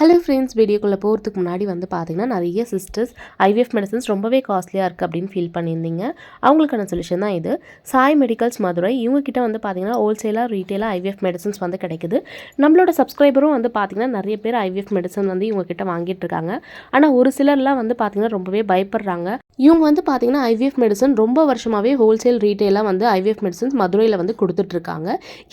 Hello friends வீடியோக்குள்ளே போகிறதுக்கு முன்னாடி வந்து பார்த்தீங்கன்னா நிறைய சிஸ்டர்ஸ் ஐவிஎஃப் மெடிசன்ஸ் ரொம்பவே காஸ்ட்லியாக இருக்குது அப்படின்னு ஃபீல் பண்ணியிருந்தீங்க. அவங்களுக்கான சொல்யூஷன் தான் இது. சாய் மெடிக்கல்ஸ் மதுரை இவங்ககிட்ட வந்து பார்த்தீங்கன்னா ஹோல்சேலாக ரீட்டெயிலாக ஐவிஎஃப் மெடிசன்ஸ் வந்து கிடைக்குது. நம்மளோட சப்ஸ்கிரைபரும் வந்து பார்த்தீங்கன்னா நிறைய பேர் ஐவிஎஃப் மெடிசன் வந்து இவங்ககிட்ட வாங்கிட்டு இருக்காங்க. ஆனால் ஒரு சிலர்லாம் வந்து பார்த்தீங்கன்னா ரொம்பவே பயப்படுறாங்க. இவங்க வந்து பார்த்தீங்கன்னா ஐவிஎஃப் மெடிசன் ரொம்ப வருஷமாகவே ஹோல்சேல் ரீட்டெயிலாக வந்து ஐவிஎஃப் மெடிசன்ஸ் மதுரையில் வந்து கொடுத்துட்ருக்காங்க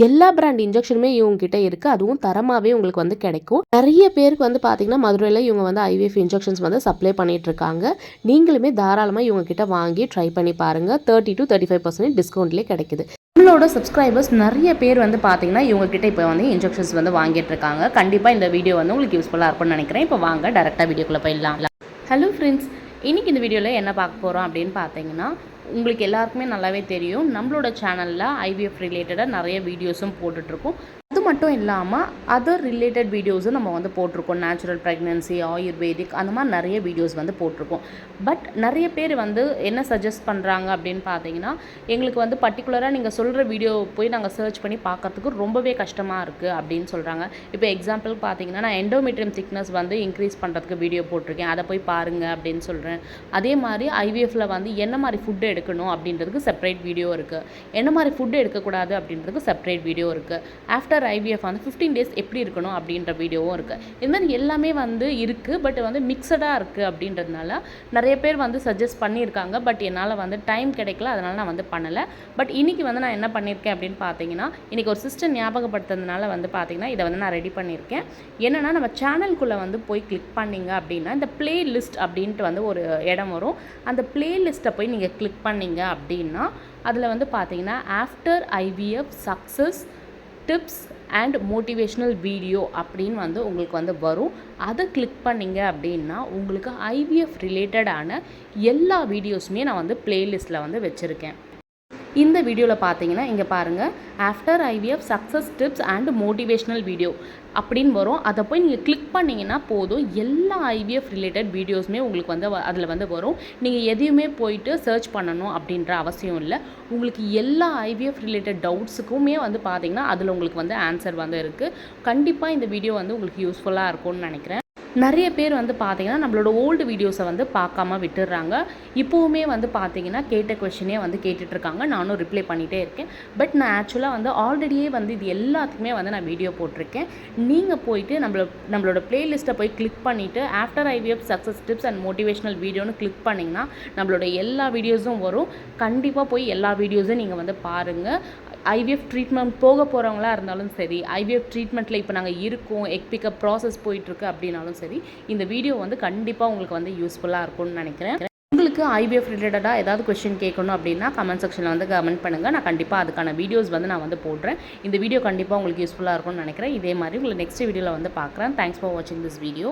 எல்லா பிராண்ட் இன்ஜெக்ஷனுமே இவங்ககிட்ட இருக்குது அதுவும் தரமாகவே உங்களுக்கு வந்து கிடைக்கும். நிறைய பேர் பேருக்கு வந்து பார்த்தீங்கன்னா மதுரையில் இவங்க வந்து ஐவிஎஃப் இன்ஜெக்ஷன்ஸ் வந்து சப்ளை பண்ணிகிட்ருக்காங்க இருக்காங்க நீங்களுமே தாராளமாக இவங்க கிட்ட வாங்கி ட்ரை பண்ணி பாருங்கள் thirty to thirty five percent டிஸ்கவுண்ட்லேயே கிடைக்குது. நம்மளோட சப்ஸ்கிரைபர்ஸ் நிறைய பேர் வந்து பார்த்தீங்கன்னா இவங்ககிட்ட இப்போ வந்து இன்ஜெக்ஷன்ஸ் வந்து வாங்கிட்டு இருக்காங்க கண்டிப்பாக இந்த வீடியோ வந்து உங்களுக்கு யூஸ்ஃபுல்லாக இருக்கும்னு நினைக்கிறேன். இப்போ வாங்க டேரெக்டாக வீடியோக்குள்ளே போயிடலாம். ஹலோ ஃப்ரெண்ட்ஸ் இன்னைக்கு இந்த வீடியோவில் என்ன பார்க்க போகிறோம் அப்படின்னு பார்த்தீங்கன்னா உங்களுக்கு எல்லாருக்குமே நல்லாவே தெரியும். நம்மளோட சேனலில் ஐவிஎஃப் ரிலேட்டடாக நிறைய வீடியோஸும் போட்டுட்ருக்கோம் மட்டும் இல்லாமல் அதர் ரிலேட்டட் வீடியோஸும் நம்ம வந்து போட்டிருக்கோம். நேச்சுரல் ப்ரெக்னென்சி ஆயுர்வேதிக் அந்த மாதிரி நிறைய வீடியோஸ் வந்து போட்டிருக்கோம். பட் நிறைய பேர் வந்து என்ன சஜஸ்ட் பண்ணுறாங்க அப்படின்னு பார்த்தீங்கன்னா எங்களுக்கு வந்து பர்டிகுலராக நீங்கள் சொல்கிற வீடியோ போய் நாங்கள் சர்ச் பண்ணி பார்க்கறதுக்கு ரொம்பவே கஷ்டமாக இருக்குது அப்படின்னு சொல்கிறாங்க இப்போ எக்ஸாம்பிள் பார்த்தீங்கன்னா நான் எண்டோமெட்ரியம் திக்னஸ் வந்து இன்க்ரீஸ் பண்ணுறதுக்கு வீடியோ போட்டிருக்கேன். அதை போய் பாருங்கள் அப்படின்னு சொல்கிறேன் அதே மாதிரி ஐவிஎஃப்பில் வந்து என்ன மாதிரி ஃபுட்டு எடுக்கணும் அப்படின்றதுக்கு செப்பரேட் வீடியோ இருக்குது என்ன மாதிரி ஃபுட்டு எடுக்கக்கூடாது அப்படின்றதுக்கு செப்பரேட் வீடியோ இருக்குது ஆஃப்டர் ஐ ஐவிஎஃப் வந்து ஃபிஃப்டீன் டேஸ் எப்படி இருக்கணும் அப்படின்ற வீடியோவும் இருக்குது இது மாதிரி எல்லாமே வந்து இருக்குது பட் வந்து மிக்சடாக இருக்குது அப்படின்றதுனால நிறைய பேர் வந்து சஜஸ்ட் பண்ணியிருக்காங்க பட் என்னால் வந்து டைம் கிடைக்கல அதனால் நான் வந்து பண்ணலை. பட் இன்றைக்கி வந்து நான் என்ன பண்ணியிருக்கேன் அப்படின்னு பார்த்தீங்கன்னா இன்றைக்கி ஒரு சிஸ்டம் ஞாபகப்படுத்துறதுனால வந்து பார்த்தீங்கன்னா இதை வந்து நான் ரெடி பண்ணியிருக்கேன். என்னென்னா நம்ம சேனல்குள்ளே வந்து போய் கிளிக் பண்ணிங்க அப்படின்னா இந்த ப்ளே லிஸ்ட் அப்படின்ட்டு வந்து ஒரு இடம் வரும். அந்த ப்ளே லிஸ்ட்டை போய் நீங்கள் கிளிக் பண்ணீங்க அப்படின்னா அதில் வந்து பார்த்தீங்கன்னா after IVF success tips and motivational video அப்படின்னு வந்து உங்களுக்கு வந்து வரும். அதை கிளிக் பண்ணிங்க அப்படின்னா உங்களுக்கு ஐவிஎஃப் ரிலேட்டடான எல்லா வீடியோஸுமே நான் வந்து ப்ளேலிஸ்ட்டில் வந்து வச்சுருக்கேன். இந்த வீடியோவில் பார்த்தீங்கன்னா இங்கே பாருங்கள் after IVF success tips and motivational video அப்படின்னு வரும். அதை போய் நீங்கள் கிளிக் பண்ணிங்கன்னா போதும். எல்லா ஐவிஎஃப் ரிலேட்டட் வீடியோஸுமே உங்களுக்கு வந்து அதில் வந்து வரும். நீங்கள் எதையுமே போயிட்டு சர்ச் பண்ணணும் அப்படின்ற அவசியம் இல்லை. உங்களுக்கு எல்லா ஐவிஎஃப் ரிலேட்டட் டவுட்ஸுக்குமே வந்து பார்த்தீங்கன்னா அதில் உங்களுக்கு வந்து ஆன்சர் வந்து இருக்குது கண்டிப்பாக இந்த வீடியோ வந்து உங்களுக்கு யூஸ்ஃபுல்லாக இருக்கும்னு நினைக்கிறேன். நிறைய பேர் வந்து பார்த்தீங்கன்னா நம்மளோட ஓல்டு வீடியோஸை வந்து பார்க்காம விட்டுடுறாங்க. இப்போவுமே வந்து பார்த்தீங்கன்னா கேட்ட கொஷினே வந்து கேட்டுட்ருக்காங்க. நானும் ரிப்ளை பண்ணிகிட்டே இருக்கேன். பட் நான் ஆக்சுவலாக வந்து ஆல்ரெடியே வந்து இது எல்லாத்துக்குமே வந்து நான் வீடியோ போட்டிருக்கேன். நீங்கள் போயிட்டு நம்மள நம்மளோட ப்ளேலிஸ்ட்டை போய் கிளிக் பண்ணிவிட்டு after IVF success tips and motivational வீடியோன்னு கிளிக் பண்ணிங்கன்னா நம்மளோட எல்லா வீடியோஸும் வரும். கண்டிப்பாக போய் எல்லா வீடியோஸும் நீங்கள் வந்து பாருங்கள் ஐவிஎஃப் ட்ரீட்மெண்ட் போக போகிறவங்களா இருந்தாலும் சரி ஐவிஎஃப் ட்ரீட்மெண்ட்டில் இப்போ நாங்கள் இருக்கோம். எக் பிக்கப் ப்ராசஸ் போயிட்டுருக்கு அப்படின்னாலும் சரி. இந்த வீடியோ வந்து கண்டிப்பாக உங்களுக்கு வந்து யூஸ்ஃபுல்லாக இருக்கும்னு நினைக்கிறேன். உங்களுக்கு ஐபிஎஃப் ரிலேட்டடாக ஏதாவது கொஷின் கேட்கணும் அப்படின்னா கமெண்ட் செக்ஷனில் வந்து கமெண்ட் பண்ணுங்கள் நான் கண்டிப்பாக அதுக்கான வீடியோஸ் வந்து நான் வந்து போடுறேன். இந்த வீடியோ கண்டிப்பாக உங்களுக்கு யூஸ்ஃபுல்லாக இருக்கும்னு நினைக்கிறேன். இதே மாதிரி உங்களை நெக்ஸ்ட் வீடியோவில் வந்து பார்க்குறேன். தேங்க்ஸ் ஃபார் வாட்சிங் திஸ் வீடியோ